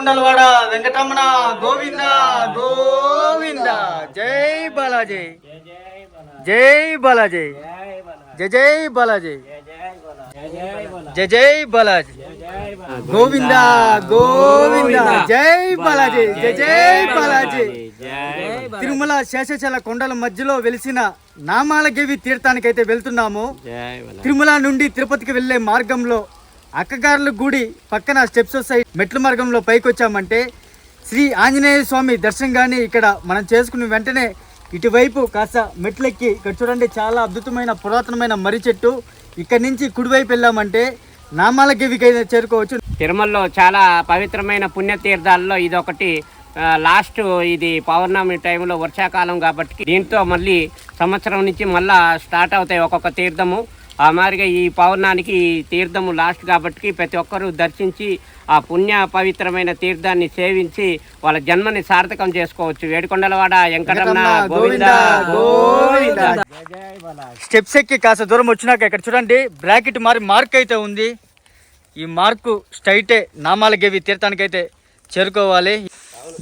కొండలవాడ వెంకటరమణ గోవింద గోవింద. జై బాలాజీ. జై బాలాజీ. జై జై బాలాజీ. జై జై బాలాజీ. గోవింద గోవింద. జై బాలాజీ. జై జై బాలాజీ. తిరుమల శేషచల కొండల మధ్యలో వెలిసిన నామాలగేవి తీర్థానికైతే వెళ్తున్నాము. తిరుమల నుండి తిరుపతికి వెళ్ళే మార్గంలో అక్కగారుల గుడి పక్కన స్టెప్స్ వస్తాయి. మెట్ల మార్గంలో పైకి వచ్చామంటే శ్రీ ఆంజనేయ స్వామి దర్శనం కానీ ఇక్కడ మనం చేసుకున్న వెంటనే ఇటువైపు కాస్త మెట్లెక్కి ఇక్కడ చూడండి చాలా అద్భుతమైన పురాతనమైన మర్రి చెట్టు. ఇక్కడ నుంచి కుడివైపు వెళ్ళామంటే నామాల గవికైనా చేరుకోవచ్చు. తిరుమలలో చాలా పవిత్రమైన పుణ్యతీర్థాల్లో ఇది ఒకటి లాస్ట్ ఇది పౌర్ణమి టైంలో వర్షాకాలం కాబట్టి దీంతో మళ్ళీ సంవత్సరం నుంచి మళ్ళా స్టార్ట్ అవుతాయి ఒక్కొక్క తీర్థము. ఆ మాదిరిగా ఈ పౌర్ణానికి తీర్థము లాస్ట్ కాబట్టి ప్రతి ఒక్కరూ దర్శించి ఆ పుణ్య పవిత్రమైన తీర్థాన్ని సేవించి వాళ్ళ జన్మని సార్థకం చేసుకోవచ్చు. వేడుకొండలవాడ వెంకటరమణ గోవింద గోవింద స్టెప్స్ ఎక్కి కాస్త దూరం వచ్చినాక ఇక్కడ చూడండి బ్రాకెట్ మారి మార్క్ అయితే ఉంది. ఈ మార్కు స్ట్రైటే నామాల గేవి తీర్థానికి అయితే చేరుకోవాలి.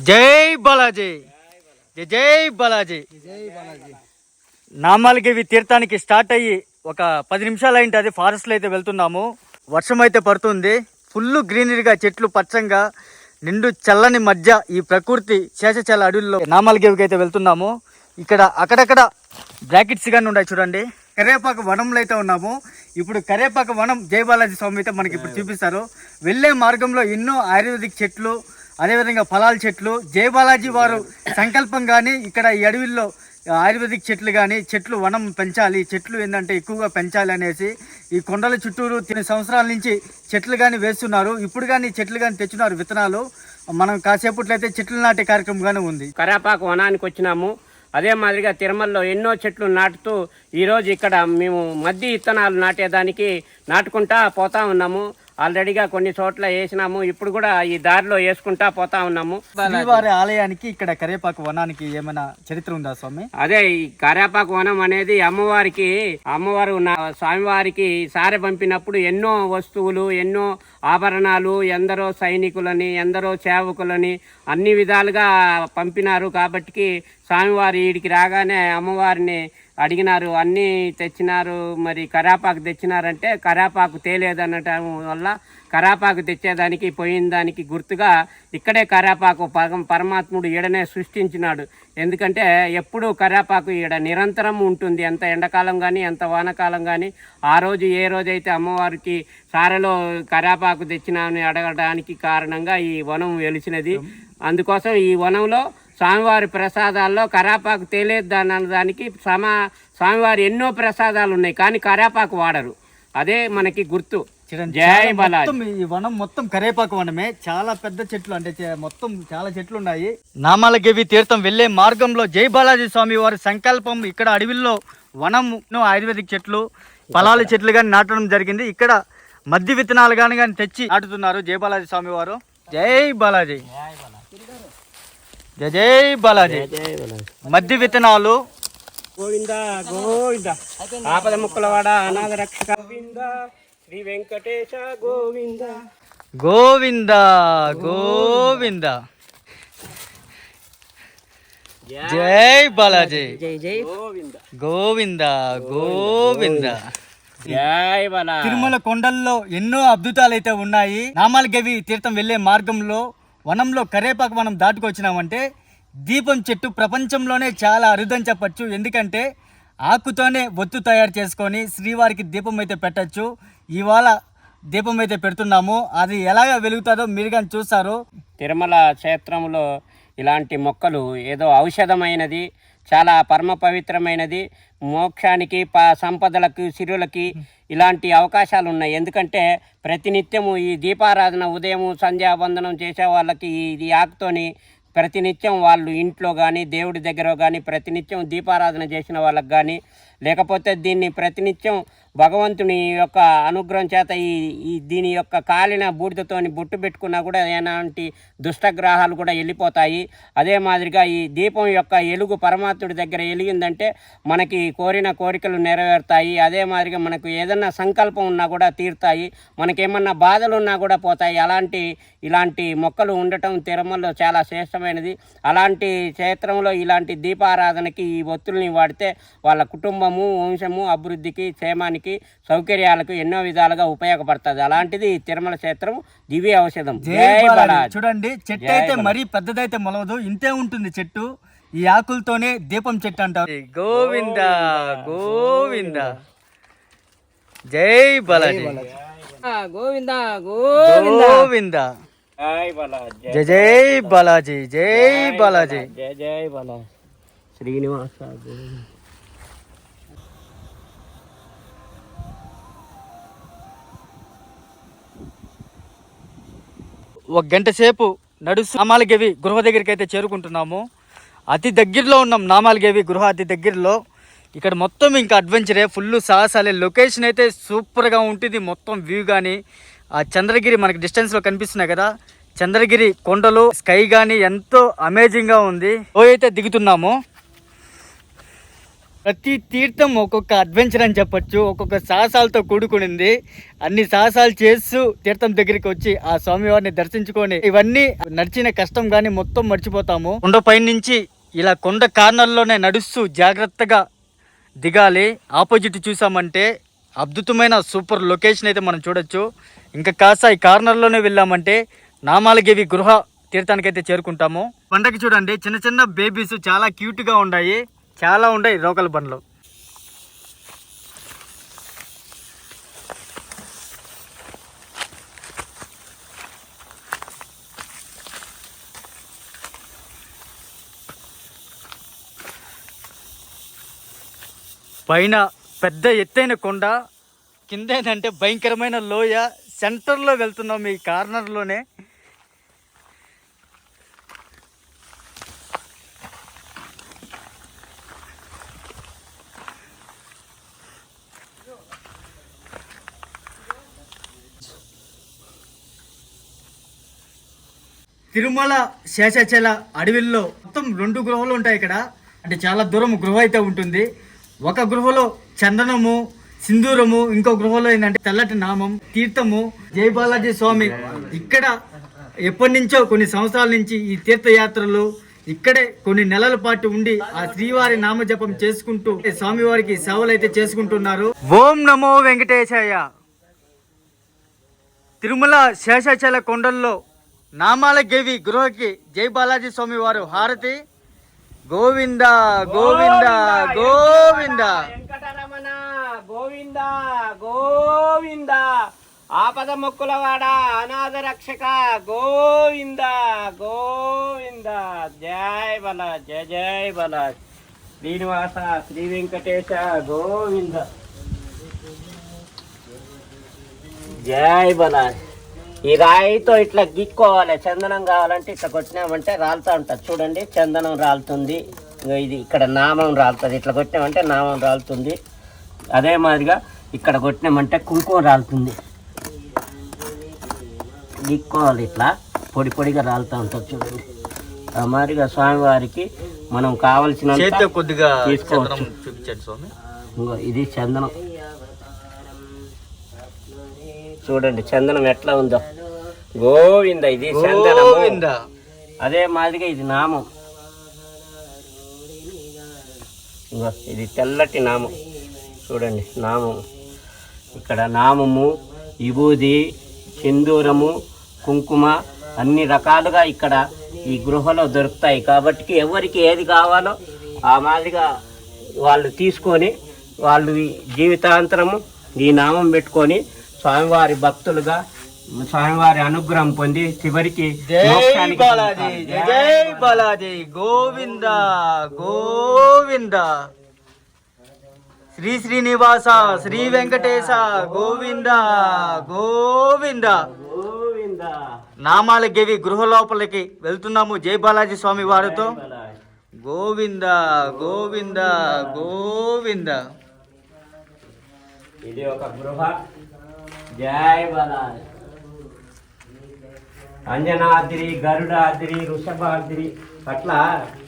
జై బాలాజీ. జై జై బాలాజీ. నామాల గేవి తీర్థానికి స్టార్ట్ అయ్యి ఒక పది నిమిషాలు అయింది అది ఫారెస్ట్లో అయితే వెళ్తున్నాము. వర్షం అయితే పడుతుంది. ఫుల్ గ్రీనరీగా చెట్లు పచ్చంగా నిండు చల్లని మధ్య ఈ ప్రకృతి శేషచల అడవుల్లో నామాలగేవికి అయితే వెళ్తున్నాము. ఇక్కడ అక్కడక్కడ బ్రాకెట్స్ కానీ ఉన్నాయి చూడండి. కరేపాక వనంలో అయితే ఉన్నాము. ఇప్పుడు కరేపాక వనం జయబాలాజీ స్వామి అయితే మనకి ఇప్పుడు చూపిస్తారు. వెళ్ళే మార్గంలో ఎన్నో ఆయుర్వేదిక్ చెట్లు అదేవిధంగా ఫలాల చెట్లు. జయబాలాజీ వారు సంకల్పం కానీ ఇక్కడ ఈ అడవిల్లో ఆయుర్వేదిక్ చెట్లు కానీ చెట్లు వనం పెంచాలి చెట్లు ఏంటంటే ఎక్కువగా పెంచాలి అనేసి ఈ కొండల చుట్టూరు తిని సంవత్సరాల నుంచి చెట్లు కానీ వేస్తున్నారు. ఇప్పుడు కానీ చెట్లు కానీ తెచ్చున్నారు విత్తనాలు. మనం కాసేపట్లో అయితే చెట్లు నాటే కార్యక్రమం కానీ ఉంది. కరాపాకు వనానికి వచ్చినాము. అదే మాదిరిగా తిరుమలలో ఎన్నో చెట్లు నాటుతూ ఈరోజు ఇక్కడ మేము మద్ది విత్తనాలు నాటేదానికి నాటుకుంటా పోతా ఉన్నాము. ఆల్రెడీగా కొన్ని చోట్ల వేసినాము. ఇప్పుడు కూడా ఈ దారిలో వేసుకుంటా పోతా ఉన్నాము. శ్రీవారి ఆలయానికి ఇక్కడ కరేపాకు వనానికి ఏమైనా చరిత్ర ఉందా స్వామి? అదే ఈ కరేపాకు వనం అనేది అమ్మవారికి అమ్మవారు స్వామివారికి సారె పంపినప్పుడు ఎన్నో వస్తువులు ఎన్నో ఆభరణాలు ఎందరో సైనికులని ఎందరో సేవకులని అన్ని విధాలుగా పంపినారు. కాబట్టి స్వామివారి ఈడికి రాగానే అమ్మవారిని అడిగినారు అన్నీ తెచ్చినారు మరి కరాపాకు తెచ్చినారంటే కరాపాకు తేలేదనటం వల్ల కరాపాకు తెచ్చేదానికి పోయిన దానికి గుర్తుగా ఇక్కడే కరాపాకు పగం పరమాత్ముడు ఈడనే సృష్టించినాడు. ఎందుకంటే ఎప్పుడూ కరాపాకు ఈడ నిరంతరం ఉంటుంది. ఎంత ఎండాకాలం కానీ ఎంత వానకాలం కానీ ఆ రోజు ఏ రోజైతే అమ్మవారికి సారెలో కరాపాకు తెచ్చినామని అడగడానికి కారణంగా ఈ వనం వెలిసినది. అందుకోసం ఈ వనంలో స్వామివారి ప్రసాదాల్లో కరాపాకు తెలియదు దానికి సమా స్వామివారి ఎన్నో ప్రసాదాలు ఉన్నాయి కానీ కరాపాకు వాడరు. అదే మనకి గుర్తు. జై బాలాజీ. మొత్తం ఈ వనం మొత్తం కరేపాకు వనమే. చాలా పెద్ద చెట్లు అంటే మొత్తం చాలా చెట్లు ఉన్నాయి నామాలగేవి తీర్థం వెళ్ళే మార్గంలో జై బాలాజీ స్వామి వారి సంకల్పం ఇక్కడ అడవిలో వనం ఆయుర్వేదిక్ చెట్లు ఫలాల చెట్లు కానీ నాటడం జరిగింది. ఇక్కడ మద్ది విత్తనాలు కానీ కానీ తెచ్చి నాటుతున్నారు జై బాలాజీ స్వామి వారు. జై బాలాజీ. జై జై బాలాజీ. మద్ది విత్తనాలు. గోవింద గోవింద. ఆపద ముక్కలవాడ అనాథ రక్షక. గోవింద శ్రీ వెంకటేశ గోవింద. గోవింద గోవింద. జై బాలాజీ. జై జై. గోవింద. గోవింద గోవింద జై బల తిరుమల కొండల్లో ఎన్నో అద్భుతాలు అయితే ఉన్నాయి నామాలగవి తీర్థం వెళ్ళే మార్గంలో వనంలో కరేపాకు మనం దాటుకొచ్చినామంటే దీపం చెట్టు ప్రపంచంలోనే చాలా అరుదని చెప్పచ్చు. ఎందుకంటే ఆకుతోనే ఒత్తు తయారు చేసుకొని శ్రీవారికి దీపం అయితే పెట్టచ్చు. ఇవాళ దీపం అయితే పెడుతున్నాము. అది ఎలాగ వెలుగుతుందో మీరు కానీ చూస్తారు తిరుమల క్షేత్రంలో ఇలాంటి మొక్కలు ఏదో ఔషధమైనది చాలా పరమ పవిత్రమైనది. మోక్షానికి ప సంపదలకు సిరులకి ఇలాంటి అవకాశాలు ఉన్నాయి ఎందుకంటే ప్రతినిత్యము ఈ దీపారాధన ఉదయం సంధ్యావందనం చేసే వాళ్ళకి ఇది ఆకుతోని ప్రతినిత్యం వాళ్ళు ఇంట్లో కానీ దేవుడి దగ్గర కానీ ప్రతినిత్యం దీపారాధన చేసిన వాళ్ళకి కానీ లేకపోతే దీన్ని ప్రతినిత్యం భగవంతుని యొక్క అనుగ్రహం చేత ఈ ఈ దీని యొక్క కాలిన బూడిదతోని బొట్టు పెట్టుకున్నా కూడా ఎలాంటి దుష్టగ్రహాలు కూడా వెళ్ళిపోతాయి. అదే మాదిరిగా ఈ దీపం యొక్క ఎలుగు పరమాత్ముడి దగ్గర వెలిగిందంటే మనకి కోరిన కోరికలు నెరవేరుతాయి. అదే మాదిరిగా మనకు ఏదన్నా సంకల్పం ఉన్నా కూడా తీరుతాయి. మనకేమన్నా బాధలు ఉన్నా కూడా పోతాయి. అలాంటి ఇలాంటి మొక్కలు ఉండటం తిరుమలలో చాలా శ్రేష్టమైనది. అలాంటి క్షేత్రంలో ఇలాంటి దీపారాధనకి ఈ ఒత్తుల్ని వాడితే వాళ్ళ కుటుంబము వంశము అభివృద్ధికి క్షేమానికి సౌకర్యాలకు ఎన్నో విధాలుగా ఉపయోగపడుతుంది. అలాంటిది తిరుమల క్షేత్రం దివ్య ఔషధం. చూడండి చెట్టు అయితే. మరీ పెద్దదైతే మొలవదు ఇంతే ఉంటుంది చెట్టు. ఈ ఆకులతోనే దీపం చెట్టు అంటారు. గోవింద గోవింద. జై బాలాజీ. గోవింద గోవింద. జై బాలాజీ. జై జై బాలాజీ జై బాలాజీ. జై జై బాలాజీ. శ్రీనివాస ఒక గంట సేపు నడుస్తూ నామాలగేవి గృహ దగ్గరికి అయితే చేరుకుంటున్నాము. అతి దగ్గరలో ఉన్నాం నామాలగేవి గృహ అతి దగ్గరలో. ఇక్కడ మొత్తం ఇంకా అడ్వెంచరే ఫుల్ సాహసాలే. లొకేషన్ అయితే సూపర్గా ఉంటుంది. మొత్తం వ్యూ కానీ ఆ చంద్రగిరి మనకి డిస్టెన్స్లో కనిపిస్తున్నాయి కదా. చంద్రగిరి కొండలు స్కై కానీ ఎంతో అమేజింగ్గా ఉంది. ఓ అయితే దిగుతున్నాము. ప్రతి తీర్థం ఒక్కొక్క అడ్వెంచర్ అని చెప్పొచ్చు ఒక్కొక్క సాహసాలతో కూడుకునింది. అన్ని సాహసాలు చేస్తూ తీర్థం దగ్గరికి వచ్చి ఆ స్వామివారిని దర్శించుకొని ఇవన్నీ నడిచిన కష్టం కానీ మొత్తం మర్చిపోతాము. కొండ నుంచి ఇలా కొండ కార్నర్లోనే నడుస్తూ జాగ్రత్తగా దిగాలి. ఆపోజిట్ చూసామంటే అద్భుతమైన సూపర్ లొకేషన్ అయితే మనం చూడొచ్చు. ఇంకా కాస్త ఈ కార్నర్లోనే వెళ్ళామంటే నామాలగేవి గృహ తీర్థానికి అయితే చేరుకుంటాము. పండగ చూడండి చిన్న చిన్న బేబీస్ చాలా క్యూట్గా ఉన్నాయి. చాలా ఉన్నాయి రోకల బండ్లు. పైన పెద్ద ఎత్తైన కొండ కింద ఏంటంటే భయంకరమైన లోయ సెంటర్లో వెళ్తున్నాం ఈ కార్నర్లోనే. తిరుమల శేషాచల అడవిల్లో మొత్తం రెండు గృహాలు ఉంటాయి ఇక్కడ. అంటే చాలా దూరం గృహ అయితే ఉంటుంది. ఒక గృహలో చందనము సింధూరము ఇంకో గృహలో ఏంటంటే తెల్లటి నామం తీర్థము జై బాలాజీ స్వామి. ఇక్కడ ఎప్పటి నుంచో కొన్ని సంవత్సరాల నుంచి ఈ తీర్థయాత్రలు ఇక్కడే కొన్ని నెలల పాటు ఉండి ఆ శ్రీవారి నామజపం చేసుకుంటూ స్వామివారికి సేవలు అయితే చేసుకుంటున్నారు. ఓం నమో వెంకటేశాయ. తిరుమల శేషాచల కొండల్లో నామాల గేవి గృహకి జై బాలాజీ స్వామి వారు. హారతి. గోవింద గోవింద గోవింద. వెంకటరమణ గోవింద గోవింద. ఆపద మొక్కులవాడ అనాథ రక్షక గోవింద గోవింద. జై బల జయ జై బల శ్రీనివాస శ్రీ వెంకటేశ గోవింద. జై బలాజ్. ఈ రాయితో ఇట్లా గిక్కోవాలి. చందనం కావాలంటే ఇట్లా కొట్టినామంటే రాలుతూ ఉంటుంది. చూడండి చందనం రాలుతుంది. ఇది ఇక్కడ నామం రాలుతుంది. ఇట్లా కొట్టినామంటే నామం రాలుతుంది. అదే మాదిరిగా ఇక్కడ కొట్టినామంటే కుంకుమ రాలుతుంది. గిక్కోవాలి ఇట్లా. పొడి పొడిగా రాలుతూ ఉంటుంది చూడండి. ఆ మాదిరిగా స్వామివారికి మనం కావలసిన కొద్దిగా తీసుకోవచ్చు. ఇది చందనం. చూడండి చందనం ఎట్లా ఉందో. గోవింద ఇది గోవింద. అదే మాదిరిగా ఇది నామం. ఇది తెల్లటి నామం. చూడండి నామం. ఇక్కడ నామము విభూది సింధూరము కుంకుమ అన్ని రకాలుగా ఇక్కడ ఈ గృహలో దొరుకుతాయి. కాబట్టి ఎవరికి ఏది కావాలో ఆ మాదిరిగా వాళ్ళు తీసుకొని వాళ్ళు జీవితాంతరము ఈ నామం పెట్టుకొని స్వామివారి భక్తులుగా స్వామివారి అనుగ్రహం పొంది చివరికి జై బాలాజీ. జై బాలాజీ గోవింద గోవింద. శ్రీ శ్రీనివాస శ్రీ వెంకటేశ గోవింద గోవింద. గోవింద. నామాల గేవి గృహ లోపలికి వెళ్తున్నాము జై బాలాజీ స్వామి వారితో. గోవింద గోవింద గోవింద. ఇది ఒక గృహ. జై బలాజ్ అంజనాద్రి గరుడాద్రి వృషభాద్రి అట్లా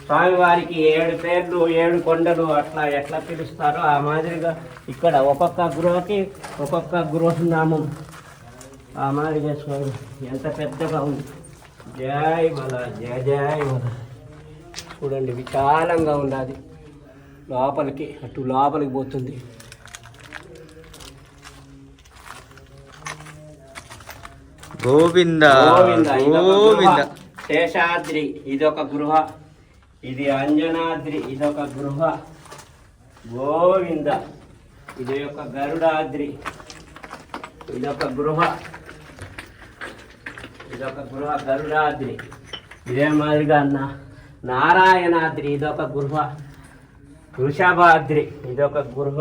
స్వామివారికి ఏడు పేర్లు ఏడు కొండలు అట్లా ఎట్లా పిలుస్తారో ఆ మాదిరిగా ఇక్కడ ఒక్కొక్క గృహకి ఒక్కొక్క గృహనామం. ఆ మాదిరిగా స్వామి ఎంత పెద్దగా ఉంది. జై బల జయ జయ బల చూడండి విశాలంగా ఉన్నది లోపలికి అటు లోపలికి పోతుంది. గోవింద గోవింద ఇదొక గోవింద గృహ. శేషాద్రి ఇదొక గృహ ఇది అంజనాద్రి ఇదొక గృహ గోవింద ఇది ఒక గరుడాద్రి ఇదొక గృహ ఇదొక గృహ గరుడాద్రి ఇదే మాదిరిగా నా నారాయణాద్రి ఇదొక గృహ వృషభాద్రి ఇదొక గృహ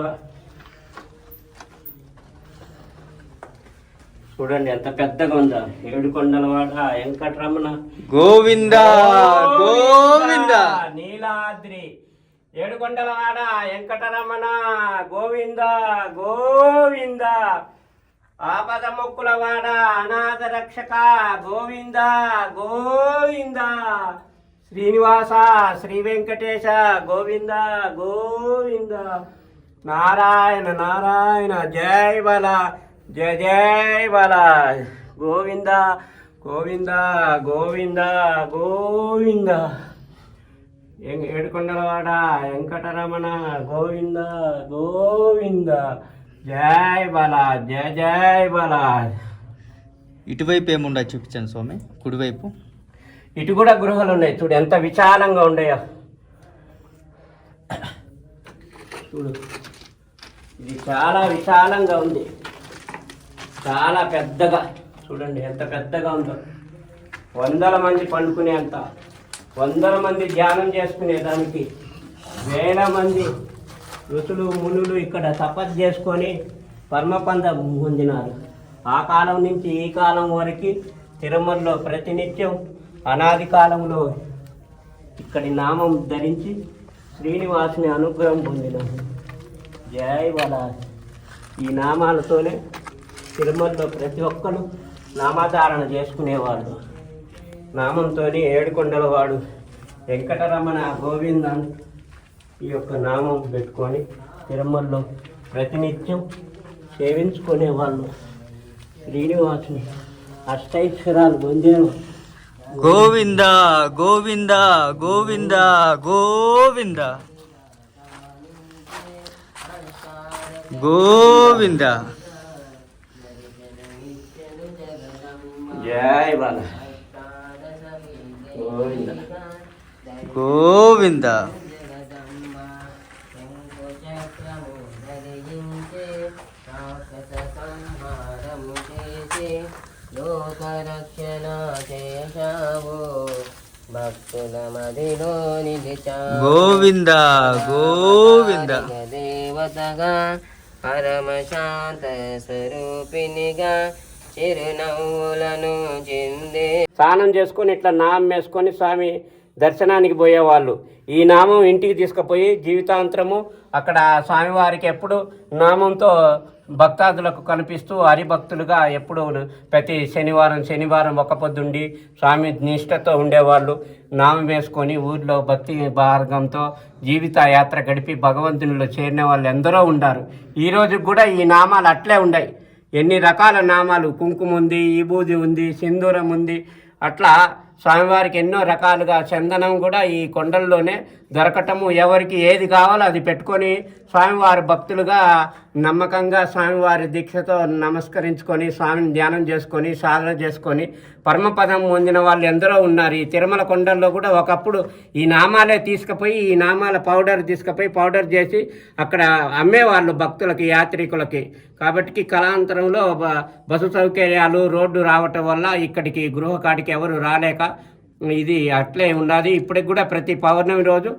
చూడండి ఎంత పెద్దగా ఉందా? ఏడుకొండలవాడ వెంకటరమణ. గోవింద గోవింద నీలాద్రి. ఏడుకొండలవాడ వెంకటరమణ. గోవింద గోవింద. ఆపద మొక్కులవాడ అనాథ రక్షక. గోవింద గోవింద. శ్రీనివాస శ్రీ వెంకటేశ గోవింద గోవింద. నారాయణ నారాయణ జై బల. జయ జయ బల గోవింద గోవింద గోవింద గోవింద. ఏడుకొండలవాడ వెంకటరమణ గోవింద గోవింద. జయ బల జయ జయ బల ఇటువైపు ఏముండో చూపించండి స్వామి? కుడివైపు. ఇటు కూడా గృహాలు ఉన్నాయి చూడు ఎంత విశాలంగా ఉన్నాయో చూడు. ఇది చాలా విశాలంగా ఉంది. చాలా పెద్దగా. చూడండి ఎంత పెద్దగా ఉందో. వందల మంది పండుకునేంత వందల మంది ధ్యానం చేసుకునేదానికి వేల మంది ఋతులు మునులు ఇక్కడ తపస్సు చేసుకొని పరమపంద పొందినారు. ఆ కాలం నుంచి ఈ కాలం వరకు తిరుమలలో ప్రతినిత్యం అనాది కాలంలో ఇక్కడి నామం ధరించి శ్రీనివాసుని అనుగ్రహం పొందినారు. జై ఈ నామాలతోనే తిరుమలలో ప్రతి ఒక్కరు నామధారణ చేసుకునేవాళ్ళు. నామంతోనే ఏడుకొండలవాడు వెంకటరమణ గోవింద ఈ యొక్క నామం పెట్టుకొని తిరుమలలో ప్రతినిత్యం సేవించుకునేవాళ్ళు. శ్రీనివాసుని అష్టైశ్వరాలు పొందేవారు. గోవింద గోవింద గోవింద గోవింద. గోవింద. జై బాల గోవింద. గోవింద. లోకరక్షణ చేశావు భక్తుల మదిలో నిలిచావు గోవింద. గోవింద. దేవతగా పరమశాంత స్వరూపినిగా చిరునవ్వులను చిందే. స్నానం చేసుకొని ఇట్లా నామం వేసుకొని స్వామి దర్శనానికి పోయేవాళ్ళు. ఈ నామం ఇంటికి తీసుకుపోయి జీవితాంతరము అక్కడ స్వామివారికి ఎప్పుడు నామంతో భక్తాదులకు కనిపిస్తూ హరిభక్తులుగా ఎప్పుడు ప్రతి శనివారం శనివారం ఒక పొద్దుండి స్వామి నిష్ఠతో ఉండేవాళ్ళు. నామం వేసుకొని ఊర్లో భక్తి మార్గంతో జీవిత యాత్ర గడిపి భగవంతునిలో చేరిన వాళ్ళు ఎందరో ఉన్నారు ఈ కూడా ఈ నామాలు అట్లే ఉన్నాయి ఎన్ని రకాల నామాలు? కుంకుమ ఉంది ఈబూది ఉంది సింధూరం ఉంది. అట్లా స్వామివారికి ఎన్నో రకాలుగా చందనం కూడా ఈ కొండల్లోనే దొరకటము ఎవరికి ఏది కావాలో అది పెట్టుకొని స్వామివారి భక్తులుగా నమ్మకంగా స్వామివారి దీక్షతో నమస్కరించుకొని స్వామిని ధ్యానం చేసుకొని సాధన చేసుకొని పరమపదం పొందిన వాళ్ళు ఎందరో ఉన్నారు. ఈ తిరుమల కొండల్లో కూడా ఒకప్పుడు ఈ నామాలే తీసుకుపోయి ఈ నామాల పౌడర్ తీసుకుపోయి పౌడర్ చేసి అక్కడ అమ్మేవాళ్ళు భక్తులకి యాత్రికులకి. కాబట్టి కళాంతరంలో బస్సు సౌకర్యాలు రోడ్డు రావటం వల్ల ఇక్కడికి గృహకాడికి ఎవరు రాలేక ఇది అట్లే ఉన్నది. ఇప్పటికి కూడా ప్రతి పౌర్ణమి రోజు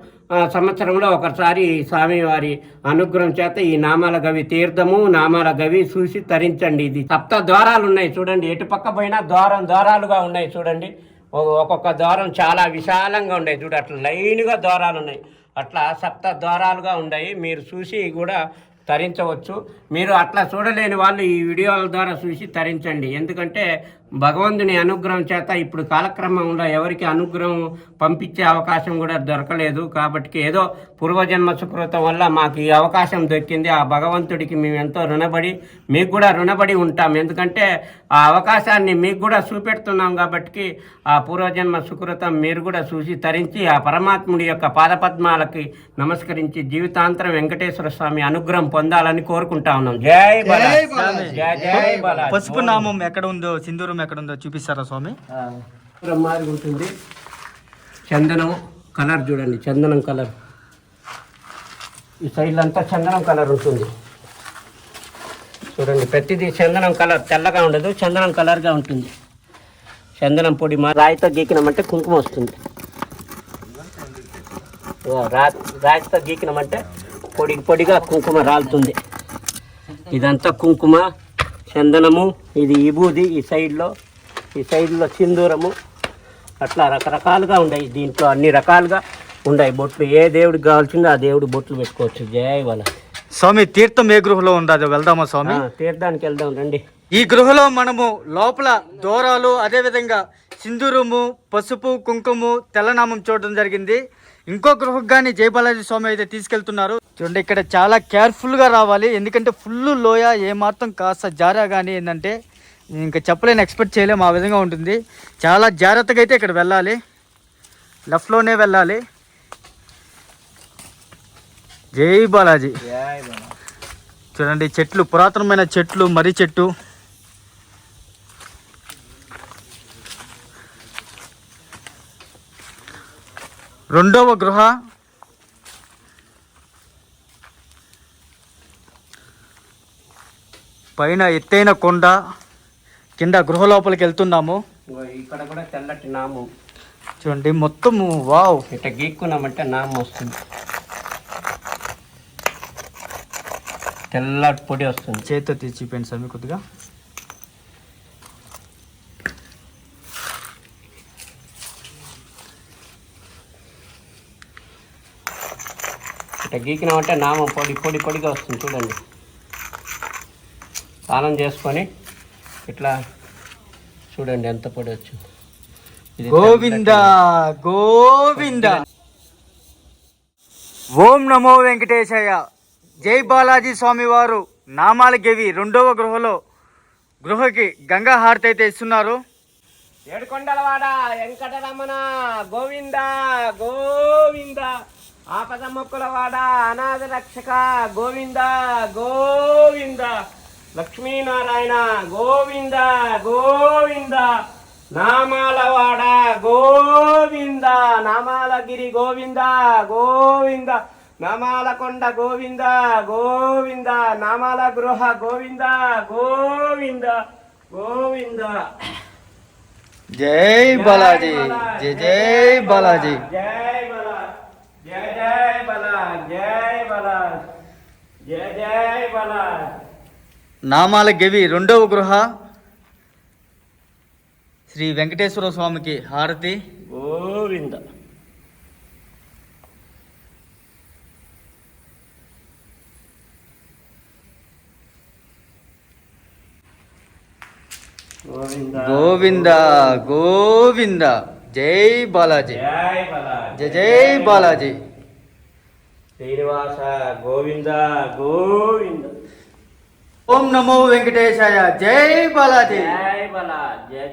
సంవత్సరంలో ఒకసారి స్వామివారి అనుగ్రహం చేత ఈ నామాల గవి తీర్థము నామాల గవి చూసి తరించండి. ఇది సప్త ద్వారాలు ఉన్నాయి చూడండి. ఎటు పక్క పోయినా ద్వారం ద్వారాలుగా ఉన్నాయి చూడండి. ఒక్కొక్క ద్వారం చాలా విశాలంగా ఉన్నాయి చూడు. అట్లా లైన్గా ద్వారాలు ఉన్నాయి. అట్లా సప్త ద్వారాలుగా ఉన్నాయి. మీరు చూసి కూడా తరించవచ్చు. మీరు అట్లా చూడలేని వాళ్ళు ఈ వీడియోల ద్వారా చూసి తరించండి. ఎందుకంటే భగవంతుని అనుగ్రహం చేత ఇప్పుడు కాలక్రమంలో ఎవరికి అనుగ్రహం పంపించే అవకాశం కూడా దొరకలేదు. కాబట్టి ఏదో పూర్వజన్మ సుకృతం వల్ల మాకు ఈ అవకాశం దొరికింది. ఆ భగవంతుడికి మేము ఎంతో రుణపడి మీకు కూడా రుణపడి ఉంటాం. ఎందుకంటే ఆ అవకాశాన్ని మీకు కూడా చూపెడుతున్నాం కాబట్టి ఆ పూర్వజన్మ సుకృతం మీరు కూడా చూసి తరించి ఆ పరమాత్ముడి యొక్క పాదపద్మాలకి నమస్కరించి జీవితాంతరం వెంకటేశ్వర స్వామి అనుగ్రహం పొందాలని కోరుకుంటా ఉన్నాం. జై బల జై బల పసుపు నామం ఎక్కడ ఉందో సింధూరం ఎక్కడ ఉందో చూపిస్తారా స్వామి? బ్రహ్మారి ఉంటుంది చందనం కలర్ చూడండి చందనం కలర్. ఈ సైడ్ అంతా చందనం కలర్ ఉంటుంది. చూడండి ప్రతిదీ చందనం కలర్ తెల్లగా ఉండదు చందనం కలర్గా ఉంటుంది. చందనం పొడి మా రాయితో గీకినామంటే కుంకుమ వస్తుంది. రా రాయితో గీకినామంటే పొడి పొడిగా కుంకుమ రాలుతుంది. ఇదంతా కుంకుమ చందనము ఇది విభూది ఈ సైడ్లో ఈ సైడ్లో సింధూరము. అట్లా రకరకాలుగా ఉన్నాయి దీంట్లో అన్ని రకాలుగా ఉన్నాయి బొట్లు. ఏ దేవుడికి కావాల్సిందో ఆ దేవుడు బొట్లు పెట్టుకోవచ్చు. జయ వాళ్ళ స్వామి తీర్థం ఏ గృహలో ఉండదో వెళ్దామా స్వామి? తీర్థానికి వెళ్దాం రండి. ఈ గృహలో మనము లోపల దూరాలు అదేవిధంగా సింధూరము పసుపు కుంకుమ తెల్లనామం చూడడం జరిగింది. ఇంకో గృహకు కానీ జయబాలాజీ స్వామి అయితే తీసుకెళ్తున్నారు. చూడండి ఇక్కడ చాలా కేర్ఫుల్గా రావాలి. ఎందుకంటే ఫుల్ లోయ ఏమాత్రం కాస్త జారా కానీ ఏంటంటే ఇంకా చెప్పలేని ఎక్స్పెక్ట్ చేయలేము. ఆ విధంగా ఉంటుంది. చాలా జాగ్రత్తగా అయితే ఇక్కడ వెళ్ళాలి. లెఫ్ట్లోనే వెళ్ళాలి. జై బాలాజీ. చూడండి చెట్లు పురాతనమైన చెట్లు మర్రి చెట్టు. రెండవ గృహ. పైన ఎత్తైన కొండ. కింద గృహ లోపలికి వెళ్తున్నాము. ఇక్కడ కూడా తెల్లటి నామం. చూడండి మొత్తము వావ్. ఇట్లా గీక్కున్నామంటే నామం వస్తుంది. తెల్లటి పొడి వస్తుంది. చేతితో తెచ్చిపోయింది స్వామి కొద్దిగా. ఇట్లా గీకినామంటే నామం పొడి పొడి పొడిగా వస్తుంది చూడండి. స్నానం చేసుకొని ఇట్లా చూడండి ఎంత పొడి వచ్చింది. ఇది గోవింద గోవింద. ఓం నమో వెంకటేశయ్య. జై బాలాజీ స్వామి వారు నామాల గెవి రెండవ గృహలో గృహకి గంగా హారతి అయితే ఇస్తున్నారు. ఏడుకొండలవాడ వెంకటరమణ గోవింద గోవింద. ఆపద మొక్కులవాడ అనాథ రక్షక గోవింద గోవింద. లక్ష్మీనారాయణ గోవింద గోవింద. నామాలవాడ గోవింద. నామాలగిరి గోవింద గోవింద. నామాల కొండ గోవింద గోవింద. నామాల గృహ గోవింద గోవింద గోవింద. జై బాలాజీ. జై జై బాలాజీ. జై బలా జయ జయ బలా జయ బలా జయ జయ బలా నామాల గెవి రెండవ గృహ. శ్రీ వెంకటేశ్వర స్వామికి హారతి. గోవింద. గోవింద గోవింద గోవింద. జై బాలాజీ. జయ బలా జై జై బాలాజీ. శ్రీనివాస గోవింద గోవింద. ఓం నమో వెంకటేశాయ. జై బాలాజీ.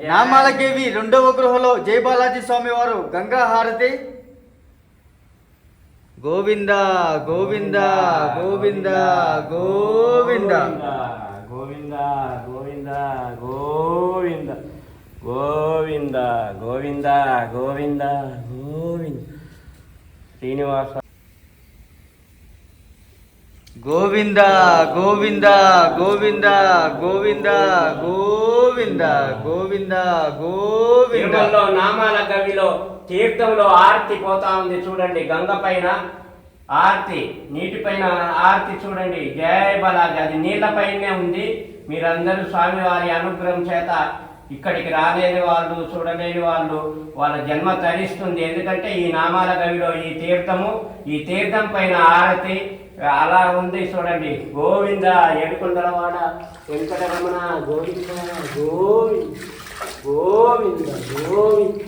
నామాలకేవి రెండవ గృహలో జై బాలాజీ స్వామి వారు గంగా హారతి. గోవింద గోవింద గోవింద. గోవింద గోవింద గోవింద గోవింద. గోవింద గోవింద గోవింద గోవింద. శ్రీనివాస. గోవింద గోవింద గోవింద గోవింద గోవింద గోవింద గోవింద. నామాల గవిలో తీర్థంలో ఆర్తి పోతా ఉంది చూడండి గంగ పైన ఆర్తి నీటి పైన ఆర్తి చూడండి. జయ బలాజీ అది నీళ్ళ పైనే ఉంది. మీరందరూ స్వామివారి అనుగ్రహం చేత ఇక్కడికి రాలేని వాళ్ళు చూడలేని వాళ్ళు వాళ్ళ జన్మ తరిస్తుంది. ఎందుకంటే ఈ నామాల గవిలో ఈ తీర్థము ఈ తీర్థం పైన ఆరతి అలా ఉంది చూడండి. గోవింద ఏడుకొండలవాడ వెంకటరమణ గోవింద గోవింద గోవింద గోవింద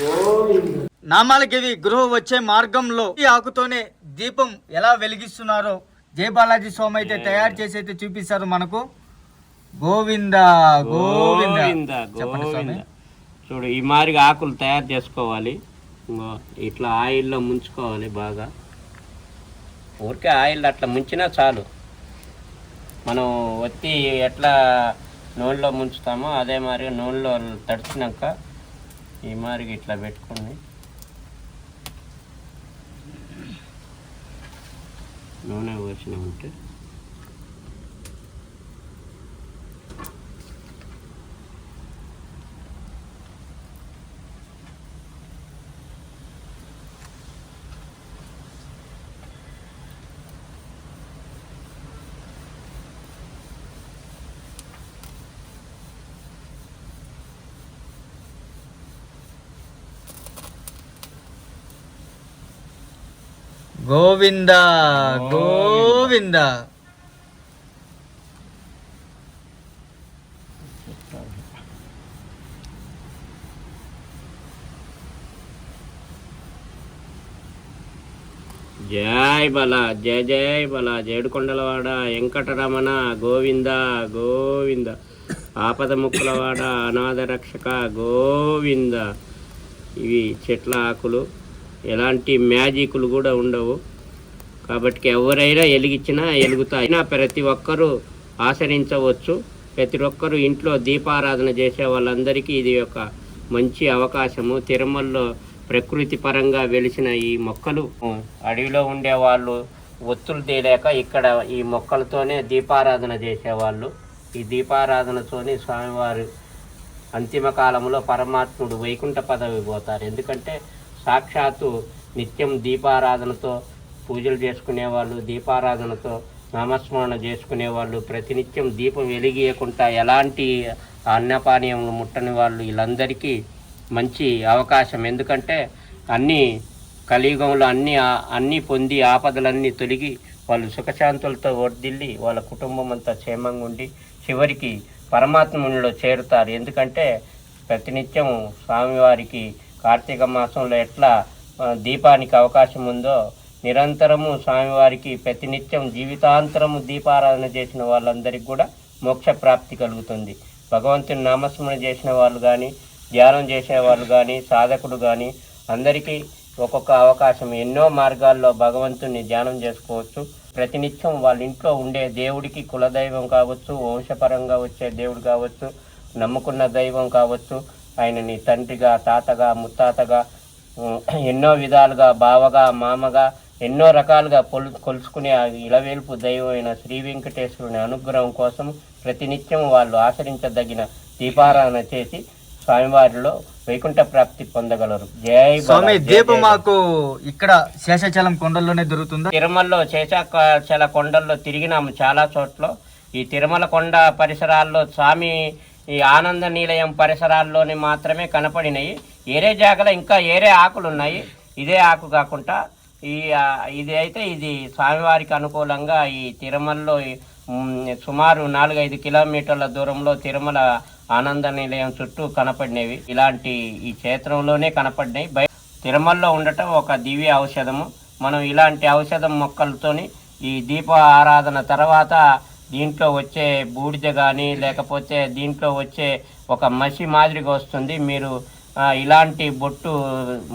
గోవింద. నామాలకి ఇవి గృహ వచ్చే మార్గంలో ఈ ఆకుతోనే దీపం ఎలా వెలిగిస్తున్నారో జై బాలాజీ స్వామి అయితే తయారు చేసి అయితే చూపిస్తారు మనకు. గోవింద గోవింద. చెప్పండి స్వామి. చూడు ఈ మాదిరిగా ఆకులు తయారు చేసుకోవాలి. ఇట్లా ఆయిల్లో ముంచుకోవాలి బాగా. ఊరికే ఆయిల్ అట్లా ముంచినా చాలు. మనం ఒత్తి ఎట్లా నూనెలో ముంచుతామో అదే మాదిరిగా నూనెలో తడిచినాక ఈ మాదిరిగా ఇట్లా పెట్టుకొని నూనె పోసినామంటే గోవింద గోవింద. జై బల జయ జయ బల. జేడుకొండలవాడ వెంకటరమణ గోవింద గోవింద. ఆపద ముక్కులవాడ అనాథ రక్షక గోవింద. ఇవి చెట్ల ఆకులు. ఎలాంటి మ్యాజిక్లు కూడా ఉండవు. కాబట్టి ఎవరైనా వెలిగించినా వెలుగుతాయి ప్రతి ఒక్కరూ ఆచరించవచ్చు. ప్రతి ఒక్కరూ ఇంట్లో దీపారాధన చేసే వాళ్ళందరికీ ఇది ఒక మంచి అవకాశము. తిరుమలలో ప్రకృతి పరంగా వెలిసిన ఈ మొక్కలు అడవిలో ఉండే వాళ్ళు ఒత్తులు తీయలేక ఇక్కడ ఈ మొక్కలతోనే దీపారాధన చేసేవాళ్ళు ఈ దీపారాధనతోనే స్వామివారు అంతిమ కాలంలో పరమాత్ముడు వైకుంఠ పదవి పోతారు. ఎందుకంటే సాక్షాత్తు నిత్యం దీపారాధనతో పూజలు చేసుకునేవాళ్ళు దీపారాధనతో నామస్మరణ చేసుకునేవాళ్ళు ప్రతినిత్యం దీపం వెలిగియకుండా ఎలాంటి అన్నపానీయములు ముట్టని వాళ్ళు వీళ్ళందరికీ మంచి అవకాశం. ఎందుకంటే అన్నీ కలియుగంలో అన్ని అన్నీ పొంది ఆపదలన్నీ తొలగి వాళ్ళు సుఖశాంతులతో వర్దిల్లి వాళ్ళ కుటుంబం అంతా క్షేమంగా ఉండి చివరికి పరమాత్మలో చేరుతారు. ఎందుకంటే ప్రతినిత్యం స్వామివారికి కార్తీక మాసంలో ఎట్లా దీపానికి అవకాశం ఉందో నిరంతరము స్వామివారికి ప్రతినిత్యం జీవితాంతరము దీపారాధన చేసిన వాళ్ళందరికీ కూడా మోక్ష ప్రాప్తి కలుగుతుంది. భగవంతుని నామస్మరణ చేసిన వాళ్ళు కానీ ధ్యానం చేసే వాళ్ళు కానీ సాధకుడు కానీ అందరికీ ఒక్కొక్క అవకాశం. ఎన్నో మార్గాల్లో భగవంతుని ధ్యానం చేసుకోవచ్చు. ప్రతినిత్యం వాళ్ళ ఇంట్లో ఉండే దేవుడికి కులదైవం కావచ్చు వంశపరంగా వచ్చే దేవుడు కావచ్చు నమ్ముకున్న దైవం కావచ్చు ఆయనని తండ్రిగా తాతగా ముత్తాతగా ఎన్నో విధాలుగా బావగా మామగా ఎన్నో రకాలుగా కొలు కొలుసుకునే ఆ ఇలవేల్పు దైవమైన శ్రీ వెంకటేశ్వరుని అనుగ్రహం కోసం ప్రతినిత్యం వాళ్ళు ఆచరించదగిన దీపారాధన చేసి స్వామివారిలో వైకుంఠ ప్రాప్తి పొందగలరు. జై స్వామి దీపం మాకు ఇక్కడ శేషాచలం కొండల్లోనే దొరుకుతుందా? తిరుమలలో శేషాచల కొండల్లో తిరిగినాము చాలా చోట్ల. ఈ తిరుమల కొండ పరిసరాల్లో స్వామి ఈ ఆనంద నిలయం పరిసరాల్లోనే మాత్రమే కనపడినాయి. ఏరే జాగలో ఇంకా ఏరే ఆకులు ఉన్నాయి ఇదే ఆకు కాకుండా ఈ ఇది అయితే ఇది స్వామివారికి అనుకూలంగా ఈ తిరుమలలో సుమారు నాలుగైదు కిలోమీటర్ల దూరంలో తిరుమల ఆనంద నిలయం చుట్టూ కనపడినవి. ఇలాంటి ఈ క్షేత్రంలోనే కనపడినాయి. బయ తిరుమలలో ఉండటం ఒక దివ్య ఔషధము. మనం ఇలాంటి ఔషధం మొక్కలతోని ఈ దీప ఆరాధన తర్వాత దీంట్లో వచ్చే బూడిద కానీ లేకపోతే దీంట్లో వచ్చే ఒక మసి మాదిరిగా వస్తుంది. మీరు ఇలాంటి బొట్టు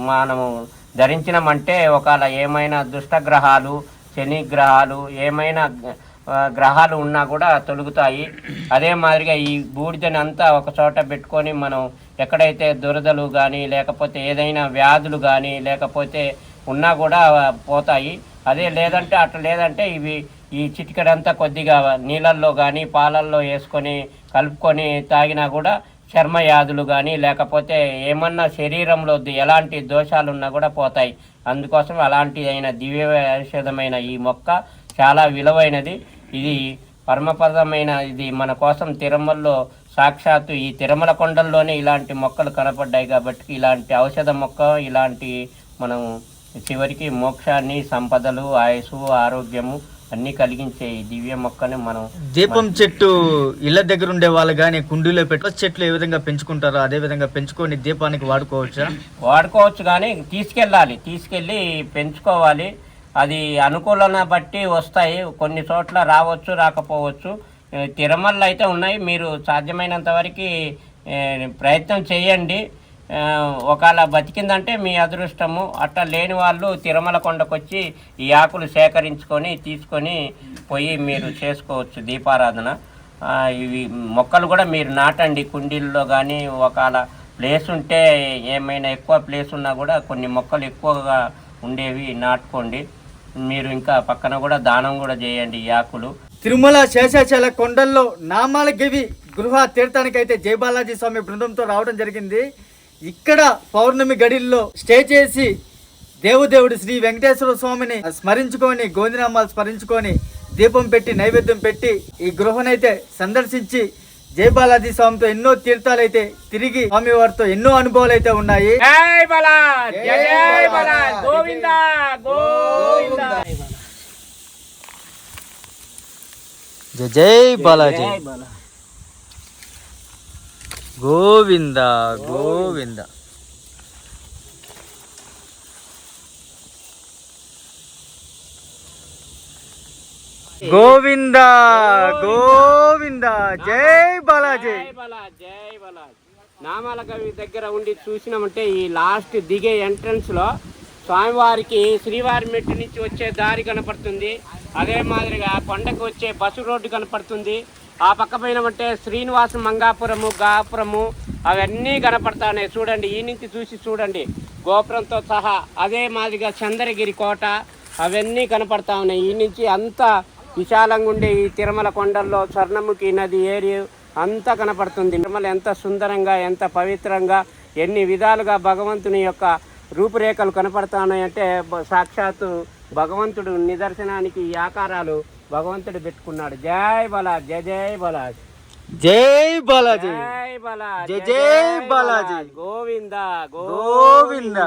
మనము ధరించినామంటే ఒకవేళ ఏమైనా దుష్టగ్రహాలు శని గ్రహాలు ఏమైనా గ్రహాలు ఉన్నా కూడా తొలుగుతాయి. అదే మాదిరిగా ఈ బూడిదని అంతా ఒక చోట పెట్టుకొని మనం ఎక్కడైతే దురదలు కానీ లేకపోతే ఏదైనా వ్యాధులు కానీ లేకపోతే ఉన్నా కూడా పోతాయి. అదే లేదంటే అట్లా లేదంటే ఇవి ఈ చిటికడంతా కొద్దిగా నీళ్ళల్లో కానీ పాలల్లో వేసుకొని కలుపుకొని తాగినా కూడా చర్మ వ్యాధులు కానీ లేకపోతే ఏమన్నా శరీరంలో ఎలాంటి దోషాలు ఉన్నా కూడా పోతాయి. అందుకోసం అలాంటి అయిన దివ్య ఔషధమైన ఈ మొక్క చాలా విలువైనది. ఇది పరమపదమైన ఇది మన కోసం తిరుమలలో సాక్షాత్తు ఈ తిరుమల కొండల్లోనే ఇలాంటి మొక్కలు కనపడ్డాయి కాబట్టి ఇలాంటి ఔషధ మొక్క ఇలాంటి మనం చివరికి మోక్షాన్ని సంపదలు ఆయుసు ఆరోగ్యము అన్ని కలిగించే ఈ దివ్య మొక్కని మనం దీపం చెట్టు ఇళ్ళ దగ్గర ఉండే వాళ్ళు కానీ కుండీలో పెట్టి చెట్లు ఏ విధంగా పెంచుకుంటారో అదే విధంగా పెంచుకొని దీపానికి వాడుకోవచ్చా? వాడుకోవచ్చు కానీ తీసుకెళ్ళాలి. తీసుకెళ్ళి పెంచుకోవాలి. అది అనుకూలన బట్టి వస్తాయి. కొన్ని చోట్ల రావచ్చు రాకపోవచ్చు. తిరుమలలో అయితే ఉన్నాయి. మీరు సాధ్యమైనంత వరకు ప్రయత్నం చేయండి. ఒకవేళ బతికిందంటే మీ అదృష్టము. అట్లా లేని వాళ్ళు తిరుమల కొండకు వచ్చి ఈ ఆకులు సేకరించుకొని తీసుకొని పోయి మీరు చేసుకోవచ్చు దీపారాధన. ఇవి మొక్కలు కూడా మీరు నాటండి. కుండీల్లో కానీ ఒకవేళ ప్లేస్ ఉంటే ఏమైనా ఎక్కువ ప్లేస్ ఉన్నా కూడా కొన్ని మొక్కలు ఎక్కువగా ఉండేవి నాటుకోండి. మీరు ఇంకా పక్కన కూడా దానం కూడా చేయండి ఈ ఆకులు. తిరుమల శేషాచల కొండల్లో నామాల గివి గృహ తీర్థానికైతే అయితే బాలాజీ స్వామి బృందంతో రావడం జరిగింది. ఇక్కడ పౌర్ణమి గడిల్లో స్టే చేసి దేవదేవుడు శ్రీ వెంకటేశ్వర స్వామిని స్మరించుకొని గోవిందనామాలు స్మరించుకొని దీపం పెట్టి నైవేద్యం పెట్టి ఈ గృహనైతే సందర్శించి జై బాలాజీ స్వామితో ఎన్నో తీర్థాలు అయితే తిరిగి స్వామి వారితో ఎన్నో అనుభవాలు అయితే ఉన్నాయి. జై బలా జై జై జై బలా, బలా జై గోవింద! గోవింద! జై జై బాలాజీ! గోవింద గోవింద. గోవింద గోవింద జై బాలాజీ. జై బాలాజీ నామాల కవి దగ్గర ఉండి చూసినామంటే ఈ లాస్ట్ దిగే ఎంట్రన్స్లో స్వామివారికి శ్రీవారి మెట్టు నుంచి వచ్చే దారి కనపడుతుంది. అదే మాదిరిగా కొండకు వచ్చే బస్సు రోడ్డు కనపడుతుంది. ఆ పక్క పోయినామంటే శ్రీనివాస మంగాపురము గాపురము అవన్నీ కనపడతాయి చూడండి ఈ నుంచి చూసి చూడండి. గోపురంతో సహా అదే మాదిరిగా చంద్రగిరి కోట అవన్నీ కనపడతా ఉన్నాయి. ఈ నుంచి అంతా విశాలంగా ఉండే ఈ తిరుమల కొండల్లో స్వర్ణముఖి నది ఏరియా అంతా కనపడుతుంది. తిరుమల ఎంత సుందరంగా ఎంత పవిత్రంగా ఎన్ని విధాలుగా భగవంతుని యొక్క రూపురేఖలు కనపడుతున్నాయంటే బ- సాక్షాత్తు భగవంతుడు నిదర్శనానికి ఈ ఆకారాలు భగవంతుడు పెట్టుకున్నాడు. జై బలా జయ జై బలా జై బాలాజీ. జై బలా జై జై బాలాజీ. గోవింద. గోవింద.